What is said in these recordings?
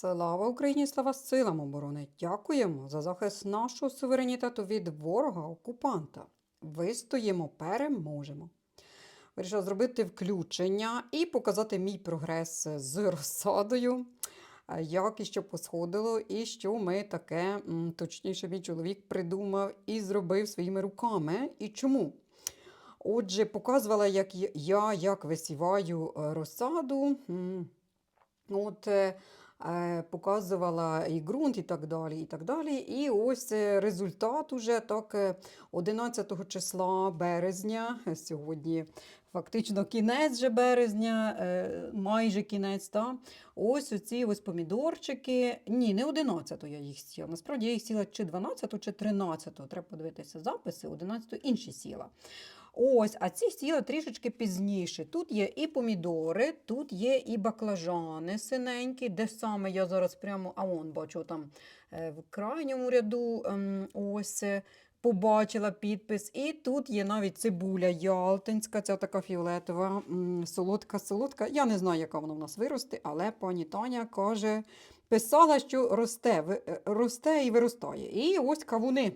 Слава Україні, слава силам оборони! Дякуємо за захист нашого суверенітету від ворога-окупанта. Вистоїмо, переможемо. Вирішила зробити включення і показати мій прогрес з розсадою, е, як і що посходило, і що ми таке, точніше, мій чоловік придумав і зробив своїми руками. І чому? Отже, показувала, як я- як висіваю е, розсаду. От, е, показувала і ґрунт, і так далі. І так далі. І ось е, результат уже так е, 11 числа березня. е, Сьогодні фактично кінець же березня, е, майже кінець. Та? Ось оці ось помідорчики. Ні, не 11 я їх сіла. Насправді я їх сіла чи 12, чи 13. Треба подивитися записи, 11 інші сіла. Ось, а ці сіли трішечки пізніше. Тут є і помідори, тут є і баклажани синенькі, де саме я зараз прямо, а он бачу там е, в крайньому ряду ем, ось побачила підпис. І тут є навіть цибуля ялтинська, ця така фіолетова, солодка-солодка. Я не знаю, яка вона в нас виросте, але пані Таня каже, писала, що росте, е, росте і виростає. І ось кавуни.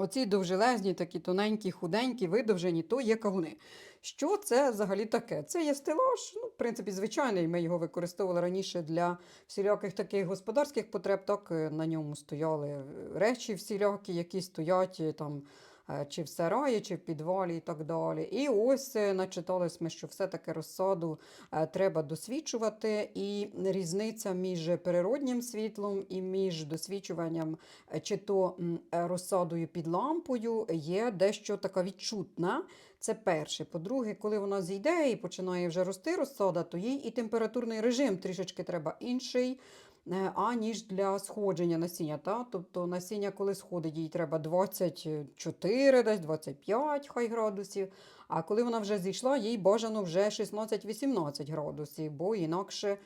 Оці довжелезні, такі тоненькі, худенькі, видовжені, то є кавуни. Що це взагалі таке? Це є стелаж, ну, в принципі, звичайний. Ми його використовували раніше для всіляких таких господарських потреб. Так е, на ньому стояли е, речі всілякі, які стоять е, там. Е, Чи в сараї, чи в підвалі і так далі. І ось е, начитались ми, що все-таки розсаду е, треба досвідчувати, і різниця між природнім світлом і між досвідчуванням чи то розсадою під лампою є дещо така відчутна. Це перше. По-друге, коли вона зійде і починає вже рости розсада, то їй і температурний режим трішечки треба інший. Е, Аніж для сходження насіння. Та? Тобто насіння, коли сходить, їй треба 24, десь 25 хай градусів. А коли вона вже зійшла, їй бажано вже 16-18 градусів, бо інакше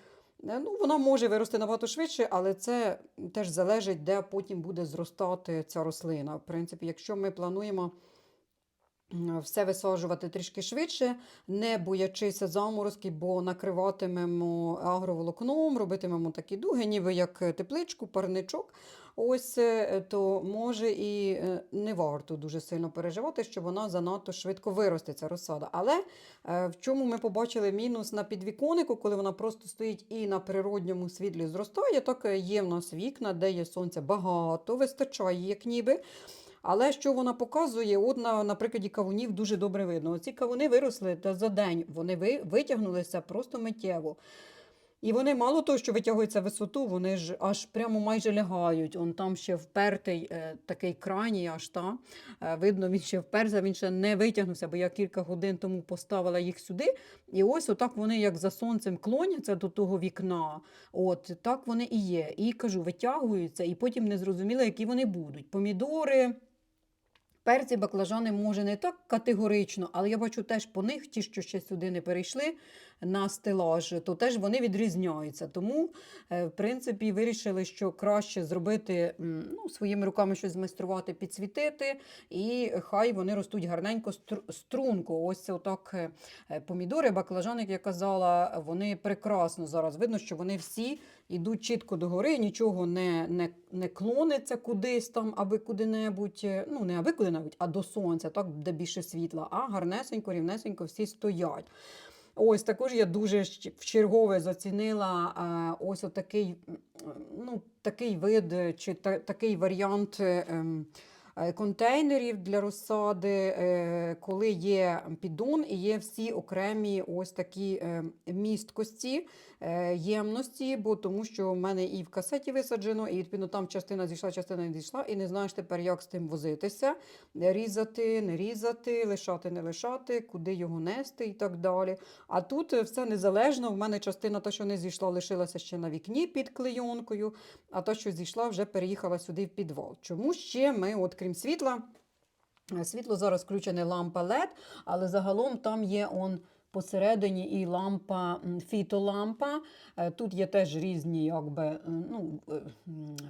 е, ну, вона може вирости набагато швидше, але це теж залежить, де потім буде зростати ця рослина. В принципі, якщо ми плануємо все висаджувати трішки швидше, не боячися заморозки, бо накриватимемо агроволокном, робитимемо такі дуги, ніби як тепличку, парничок. Ось е, то може і е, не варто дуже сильно переживати, що вона занадто швидко виросте, ця розсада. Але е, в чому ми побачили мінус на підвіконнику, коли вона просто стоїть і на природньому світлі зростає, так є в нас вікна, де є сонця багато, вистачає як ніби. Але що вона показує, от на, на прикладі кавунів дуже добре видно. Оці кавуни виросли та за день, вони ви, витягнулися просто миттєво. І вони мало того, що витягуються висоту, вони ж аж прямо майже лягають. Он там ще впертий е, такий крайній, аж та. Е, видно, він ще вперся, він ще не витягнувся, бо я кілька годин тому поставила їх сюди. І ось отак вони, як за сонцем, клоняться до того вікна. От так вони і є. І кажу, витягуються, і потім не зрозуміло, які вони будуть. Помідори. Перці, баклажани, може, не так категорично, але я бачу теж по них, ті, що ще сюди не перейшли на стелаж, то теж вони відрізняються. Тому, е, в принципі, вирішили, що краще зробити ну, своїми руками щось змайструвати, підсвітити, і хай вони ростуть гарненько стру- струнко. Ось це отак е, е, помідори, баклажани, як я казала, вони прекрасно зараз видно, що вони всі йдуть чітко догори, нічого не, не, не клониться кудись там, аби куди-небудь, ну не аби куди-небудь, а до сонця, так, де більше світла, а гарнесенько, рівнесенько всі стоять. Ось також я дуже в вчергове зацінила ось отакий, ну, такий вид чи та, такий варіант. ем, Контейнерів для розсади, е, коли є піддон і є всі окремі ось такі е, місткості, е, ємності, бо тому що в мене і в касеті висаджено, і відповідно там частина зійшла, частина не зійшла, і не знаєш тепер, як з тим возитися, різати, не різати, лишати, не лишати, куди його нести і так далі. А тут е, все незалежно. В мене частина, та, що не зійшла, лишилася ще на вікні під клейонкою, а та, що зійшла, вже переїхала сюди в підвал. Чому ще ми, от крім світла, світло зараз включене лампа LED, але загалом там є он Посередині і лампа, фітолампа. Е, Тут є теж різні, якби, е, ну, е,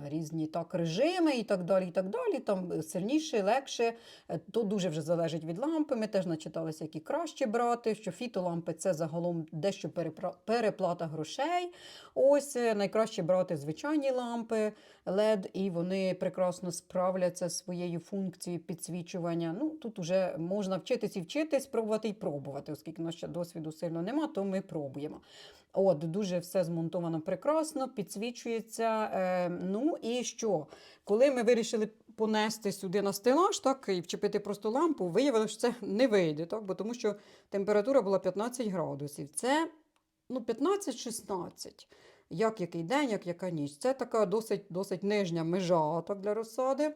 різні так, режими і так далі. і так далі. Там сильніше, легше. То дуже вже залежить від лампи. Ми теж начиталися, які краще брати, що фітолампи це загалом дещо переплата грошей. Ось найкраще брати звичайні лампи LED, і вони прекрасно справляться своєю функцією підсвічування. Ну, тут вже можна вчитись і вчитись, пробувати і пробувати, оскільки нас ще досвіду сильно нема, то ми пробуємо. От, дуже все змонтовано прекрасно, підсвічується. Е, ну і що? Коли ми вирішили понести сюди на стелаж, так, і вчепити просто лампу, виявилося, що це не вийде, так, бо тому що температура була 15 градусів. Це ну, 15-16. Як який день, як яка ніч. Це така досить, досить нижня межа так, для розсади.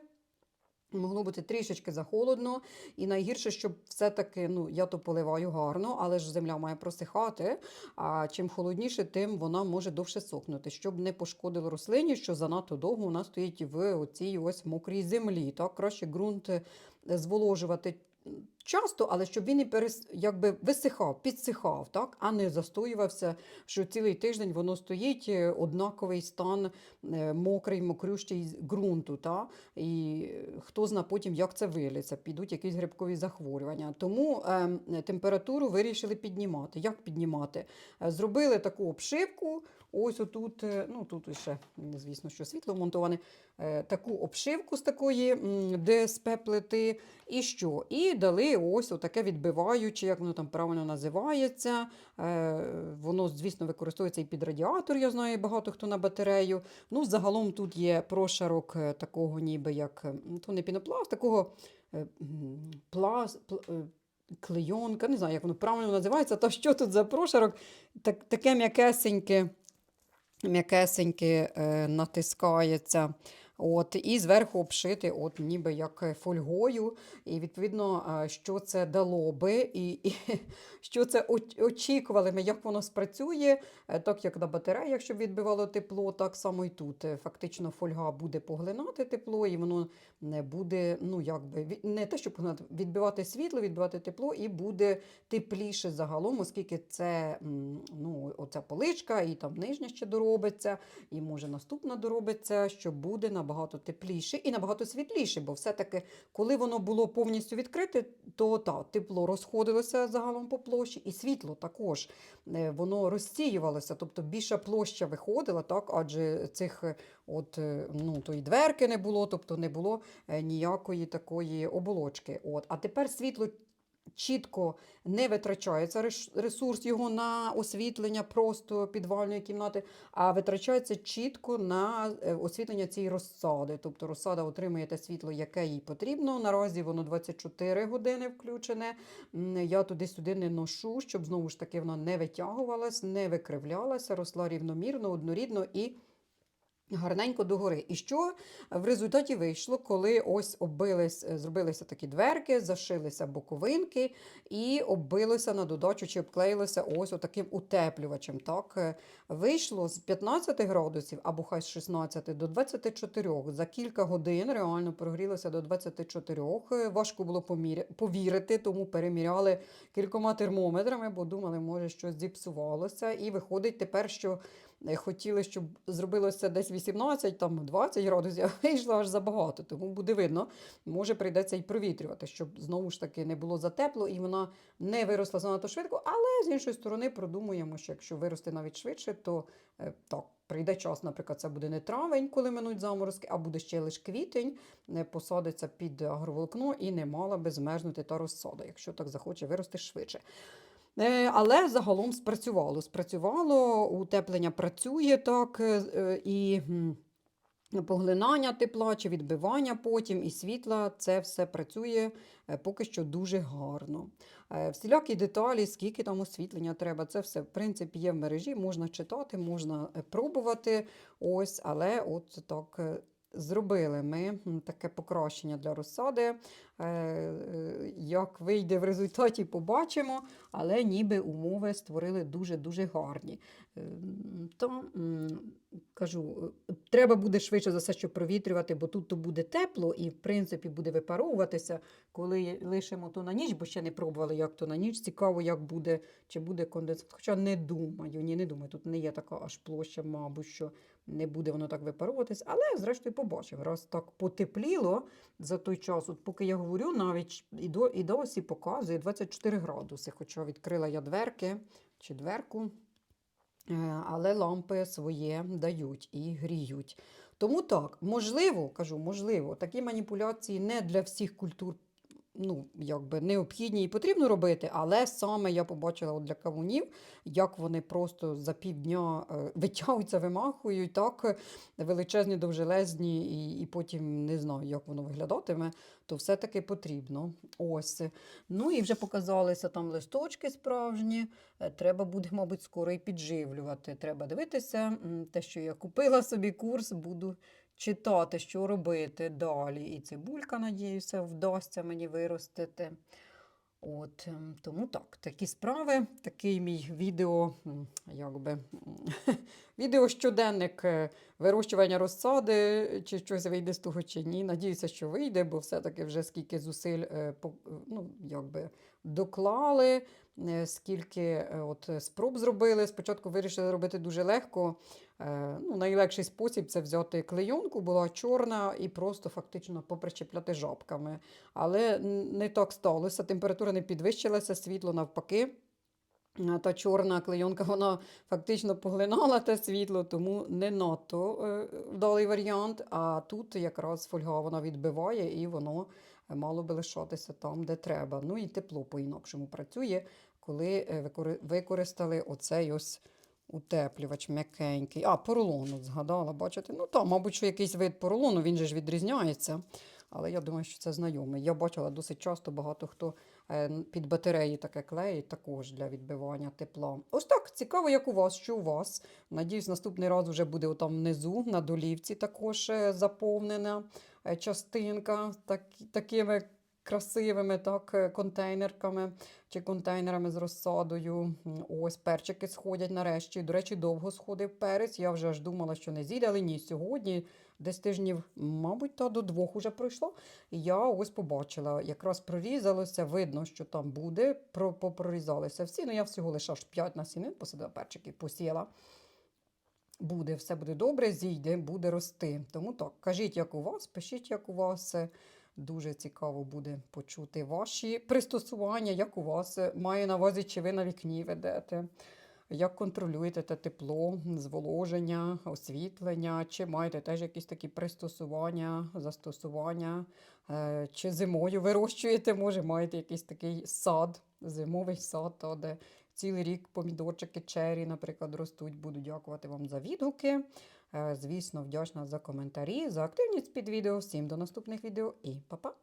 Могло бути трішечки захолодно, і найгірше, щоб все-таки, ну я то поливаю гарно, але ж земля має просихати. А чим холодніше, тим вона може довше сохнути, щоб не пошкодило рослині, що занадто довго вона стоїть в оцій ось мокрій землі. Так, краще ґрунт е, зволожувати часто, але щоб він і перес, якби висихав, підсихав, так, а не застоювався, що цілий тиждень воно стоїть е, однаковий стан е, мокрий, мокрющий ґрунту. Та? І хто зна потім, як це виліться, підуть якісь грибкові захворювання. Тому е, температуру вирішили піднімати. Як піднімати? Е, Зробили таку обшивку. Ось отут, е, ну тут ще, звісно, що світло вмонтоване, е, таку обшивку з такої ДСП плити. І що? І дали ось отаке відбиваюче, як воно там правильно називається. Е, Воно, звісно, використовується і під радіатор, я знаю, багато хто на батарею. Ну, загалом тут є прошарок такого, ніби як то не пінопласт, такого пласт. Клейонка, не знаю, як воно правильно називається, та що тут за прошарок, так, таке м'якесеньке, м'якесеньке е, натискається. От, і зверху обшити, от, ніби як е, фольгою. І відповідно, е, що це дало би, і, і що це очікували ми, як воно спрацює, Е, так як на батареях, щоб відбивало тепло, так само і тут. Фактично фольга буде поглинати тепло, і воно не буде, ну якби не те, що поглинати, відбивати світло, відбивати тепло, і буде тепліше загалом, оскільки це ну, оця поличка, і там нижня ще доробиться, і може наступна доробиться, що буде набагато тепліше і набагато світліше, бо все-таки, коли воно було повністю відкрите, то та, тепло розходилося загалом по площі, і світло також е, воно розсіювалося, тобто більша площа виходила, так, адже цих е, от, е, ну, тої дверки не було, тобто не було ніякої такої оболочки. От. А тепер світло чітко не витрачається ресурс його на освітлення просто підвальної кімнати, а витрачається чітко на е, освітлення цієї розсади. Тобто розсада отримує те світло, яке їй потрібно. Наразі воно 24 години включене. Я туди-сюди не ношу, щоб знову ж таки вона не витягувалась, не викривлялася, росла рівномірно, однорідно і. Гарненько догори. І що в результаті вийшло, коли ось оббились, е, зробилися такі дверки, зашилися боковинки і оббилося на додачу чи обклеїлося ось отаким утеплювачем. Так? Е, Вийшло з 15 градусів або хай з 16 до 24. За кілька годин реально прогрілося до 24. Е, Важко було повірити, тому переміряли кількома термометрами, бо думали, може щось зіпсувалося. І виходить тепер, що хотіли, щоб зробилося десь 18, там 20 градусів, а вийшло аж забагато. Тому буде видно, може прийдеться і провітрювати, щоб знову ж таки не було затепло і вона не виросла занадто швидко. Але з іншої сторони продумуємо, що якщо виросте навіть швидше, то е, так. Прийде час, наприклад, це буде не травень, коли минуть заморозки, а буде ще лише квітень, е, посадиться під агроволокно і не мала би змерзнути та розсада, якщо так захоче вирости швидше. Е, Але загалом спрацювало. Спрацювало, утеплення працює так, е, е, і поглинання тепла чи відбивання потім, і світла це все працює поки що дуже гарно. Всілякі деталі, скільки там освітлення треба, це все в принципі є в мережі, можна читати, можна пробувати. Ось, але от так. Зробили ми таке покращення для розсади. Е, е, Як вийде в результаті, побачимо, але ніби умови створили дуже-дуже гарні. Е, То кажу, треба буде швидше за все, що провітрювати, бо тут то буде тепло і, в принципі, буде випаровуватися, коли лишимо то на ніч, бо ще не пробували, як то на ніч. Цікаво, як буде, чи буде конденсат. Хоча не думаю, ні, не думаю, тут не є така аж площа, мабуть, що не буде воно так випаровуватись. Але, зрештою, побачимо. Раз так потепліло за той час, от поки я говорю, навіть і, до, і досі показує 24 градуси, хоча відкрила я дверки чи дверку. Е, але лампи своє дають і гріють. Тому так, можливо, кажу, можливо, такі маніпуляції не для всіх культур ну, якби необхідні і потрібно робити, але саме я побачила для кавунів, як вони просто за півдня е, витягуються, вимахують, так величезні, довжелезні, і, і потім не знаю, як воно виглядатиме, то все-таки потрібно. Ось. Ну і вже показалися там листочки справжні. Е, Треба буде, мабуть, скоро і підживлювати. Треба дивитися. Те, що я купила собі курс, буду читати, що робити далі. І цибулька, надіюся, вдасться мені виростити. От, ем, тому так, такі справи, такий мій відео, якби, відео щоденник е, вирощування розсади, чи щось вийде з того, чи ні. Надіюся, що вийде, бо все-таки вже скільки зусиль е, ну, якби, доклали, е, скільки е, от, е, спроб зробили. Спочатку вирішили робити дуже легко. Е, Ну, найлегший спосіб це взяти клейонку, була чорна, і просто фактично попричепляти жабками. Але не так сталося. Температура не підвищилася, світло навпаки. Та чорна клейонка вона фактично поглинала те світло, тому не надто е, вдалий варіант. А тут якраз фольга вона відбиває і воно мало би лишатися там, де треба. Ну і тепло по-інакшому працює, коли е, використали оцей ось утеплювач м'якенький. А, поролон згадала, бачите? Ну там, мабуть, що якийсь вид поролону, він же ж відрізняється. Але я думаю, що це знайомий. Я бачила досить часто багато хто е, під батареї таке клеїть також для відбивання тепла. Ось так, цікаво, як у вас, що у вас. Надіюсь, наступний раз вже буде отам внизу, на долівці також е, заповнена е, частинка так, такими красивими так, е, контейнерками чи контейнерами з розсадою. Ось перчики сходять нарешті. До речі, довго сходив перець. Я вже аж думала, що не зійде, але ні, сьогодні десь тижнів, мабуть, та до двох уже пройшло. І я ось побачила, якраз прорізалося, видно, що там буде. Про, попрорізалися всі. Ну я всього лише аж 5 насінин посадила перчиків, посіяла. Буде, все буде добре, зійде, буде рости. Тому так, кажіть, як у вас, пишіть, як у вас. Дуже цікаво буде почути ваші пристосування, як у вас. Е, Маю на увазі, чи ви на вікні ведете, як контролюєте те тепло, зволоження, освітлення, чи маєте теж якісь такі пристосування, застосування, е, чи зимою вирощуєте, може, маєте якийсь такий сад, зимовий сад, та, де цілий рік помідорчики, чері, наприклад, ростуть. Буду дякувати вам за відгуки. Е, Звісно, вдячна за коментарі, за активність під відео. Всім до наступних відео і па-па!